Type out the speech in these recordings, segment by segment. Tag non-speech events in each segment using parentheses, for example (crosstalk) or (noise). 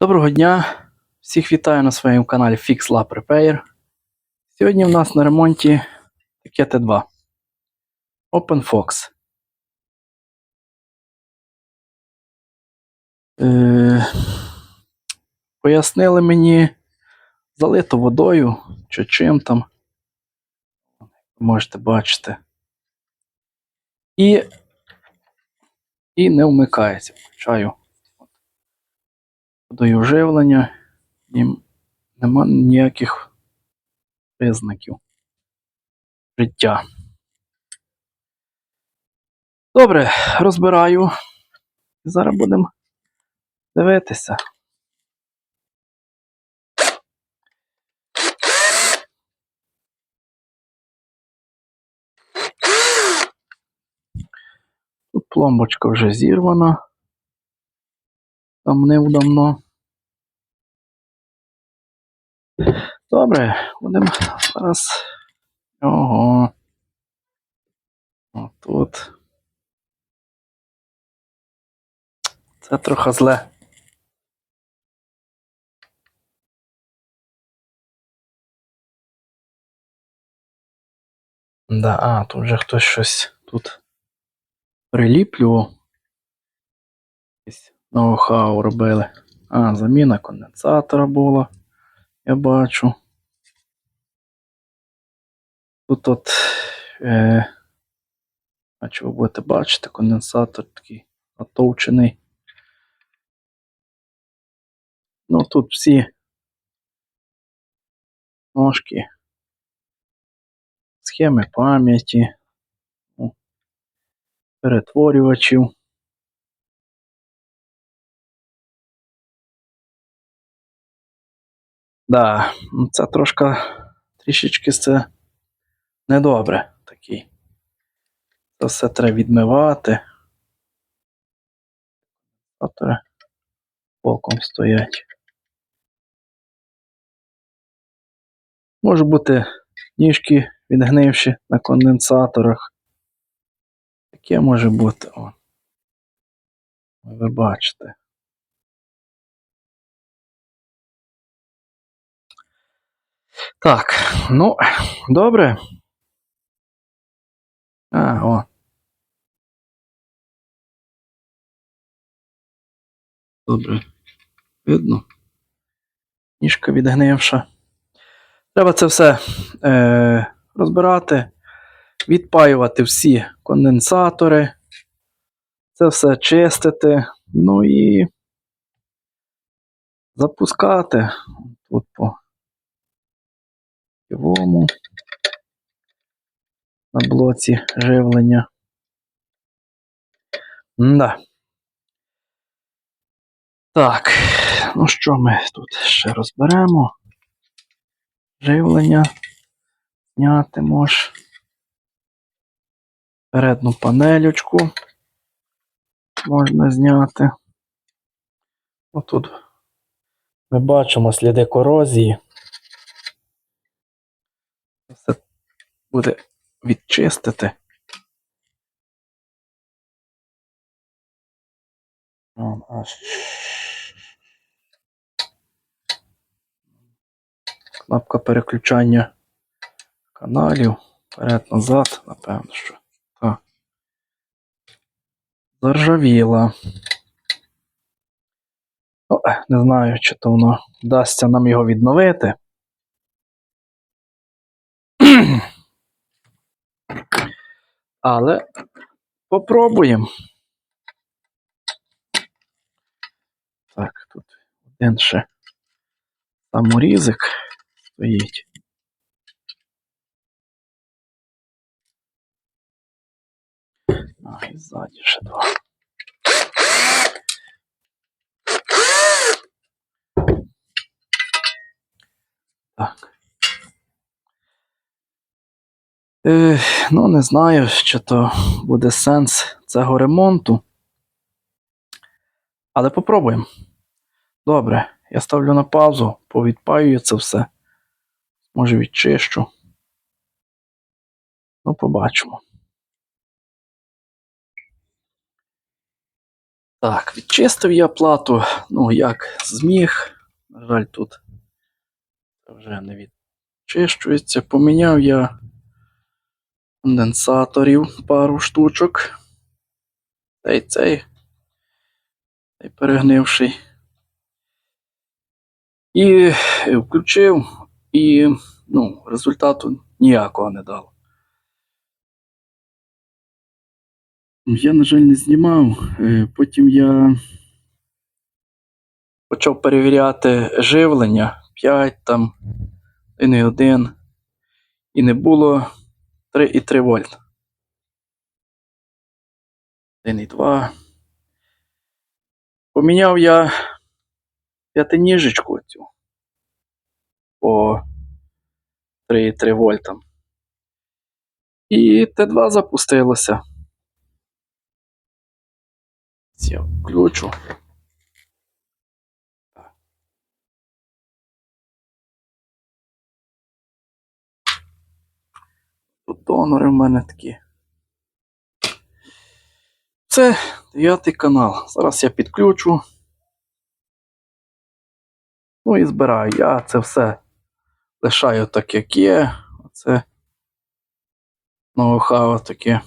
Доброго дня! Всіх вітаю на своєму каналі Fix Lab Repair. Сьогодні в нас на ремонті таке Т2 OpenFox. Е, пояснили мені залито водою чи чим там. Можете бачити. І, і не вмикається. Включаю водою живлення і нема ніяких признаків життя. Добре, розбираю. Зараз будемо дивитися. Тут пломбочка вже зірвана. Там давно. Добре, будемо зараз. Ого. Отут. Це трохи зле. Да, а, тут вже хтось щось тут приліплював. Ноу-хау робили. А, заміна конденсатора була. Я бачу. Тут от, е, наче ви будете бачити, конденсатор такий натовчений. Ну тут всі ножки, схеми пам'яті, ну, перетворювачів. Да, ну, це трошки трішечки це недобре такий. Це все треба відмивати. Татори боком стоять. Може бути ніжки відгнивші на конденсаторах. Таке може бути. О. Ви бачите. Так, ну, добре. А, о. Добре. Видно. Ніжка відгнивша. Треба це все е, розбирати, відпаювати всі конденсатори, це все чистити, ну і запускати тут по цілому на блоці живлення. Да. Так, ну що ми тут ще розберемо? Живлення. Зняти мож. Передну панелючку можна зняти. Отут ми бачимо сліди корозії. Все буде відчистити. Кнопка переключання каналів. Вперед-назад, напевно, що. Так. Заржавіла. Ну, не знаю, чи то воно вдасться нам його відновити. (clears throat) Але попробуємо. Так, тут один ще саморізик стоїть. А, ззаді ще два. Так. Е, ну, не знаю, чи то буде сенс цього ремонту. Але попробуємо. Добре, я ставлю на паузу, повідпаюю це все. Може відчищу. Ну, побачимо. Так, відчистив я плату, ну як зміг. На жаль, тут вже не відчищується. Поміняв я конденсаторів пару штучок. Та й цей, цей перегнивший. І включив, і ну, результату ніякого не дало. Я, на жаль, не знімав. Е, Потім я почав перевіряти живлення 5 там, 1,1 і не було 3,3 вольт. 1,2. Поміняв я п'ятиніжечку цю по 3,3 вольтам. І Т2 запустилося. Я включу. Донори в мене такі. Це дев'ятий канал. Зараз я підключу. Ну і збираю. Я це все лишаю так, як є. Оце ноу-хау таке.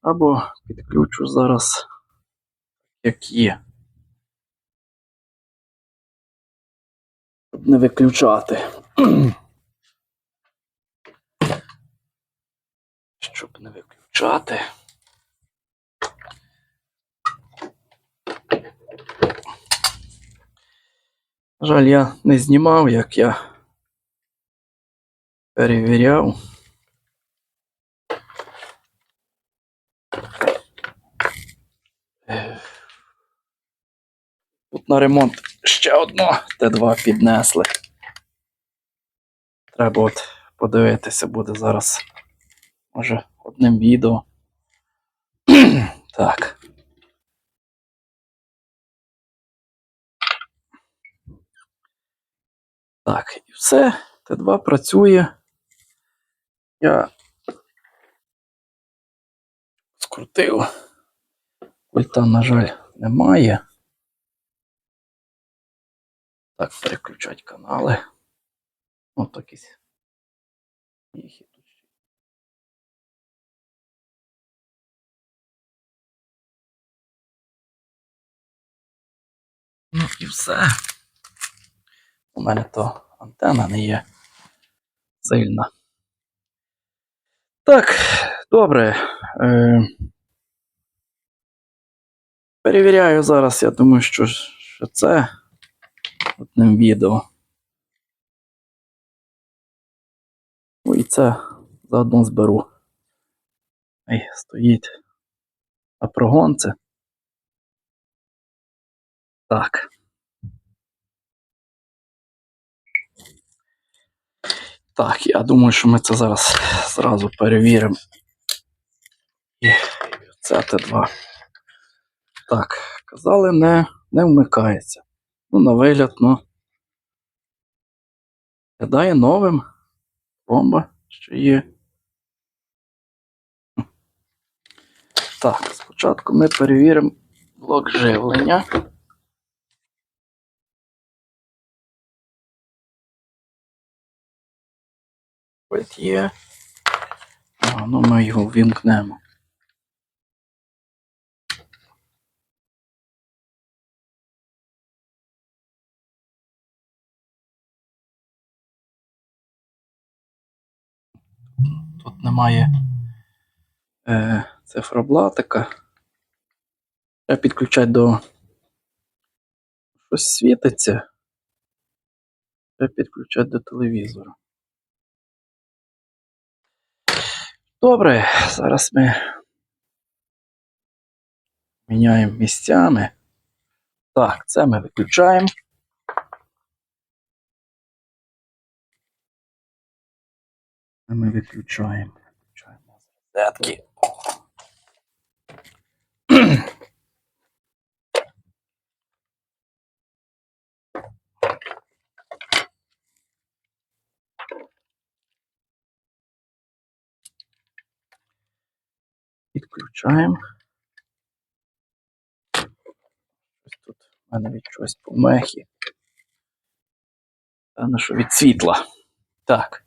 Або підключу зараз, як є. Щоб не виключати. Щоб не виключати. На жаль, я не знімав, як я перевіряв. Тут на ремонт ще одно Т2 піднесли. Треба от подивитися буде зараз. Може, одним відео. (clears throat) так. Так, і все. Т2 працює. Я скрутив. Пульта, на жаль, немає. Так, переключать канали. От якісь. Ну і все. У мене то антенна не є сильна. Так, добре. Е, перевіряю зараз, я думаю, що, що це одним відео. Ну і це заодно зберу. Ай, стоїть на прогонце. Так. Так, я думаю, що ми це зараз зразу перевіримо. Це Т2. Так, казали, не, не вмикається. Ну, на вигляд, ну. Гадає новим. Бомба що є. Так, спочатку ми перевіримо блок живлення. Ось є. А, ну ми його вімкнемо. Тут немає е, цифроблатика. Треба підключати до щось світиться. Треба підключати до телевізора. Добре, зараз ми міняємо місцями. Так, це ми виключаємо. Це ми виключаємо. Виключаємо розетки. Відключаємо. Ось тут в мене від чогось помехи. Певно, що від світла. Так.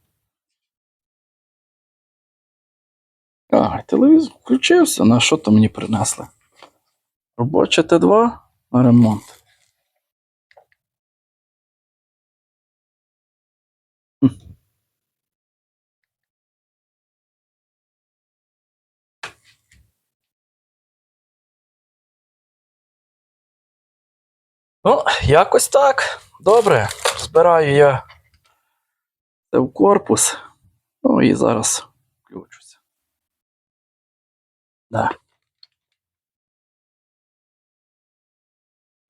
А, телевізор включився. На що то мені принесли? Робоча Т2 на ремонт. Ну, якось так. Добре. Збираю я це в корпус. Ну і зараз включуся. Да.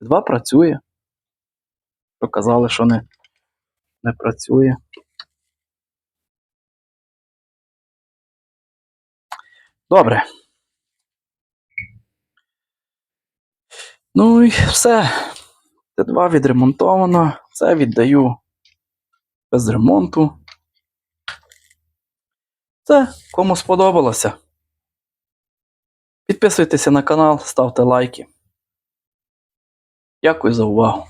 Два працює. Що казали, що не, не працює. Добре. Ну і все. Т2 відремонтовано. Це віддаю без ремонту. Це кому сподобалося. Підписуйтеся на канал, ставте лайки. Дякую за увагу.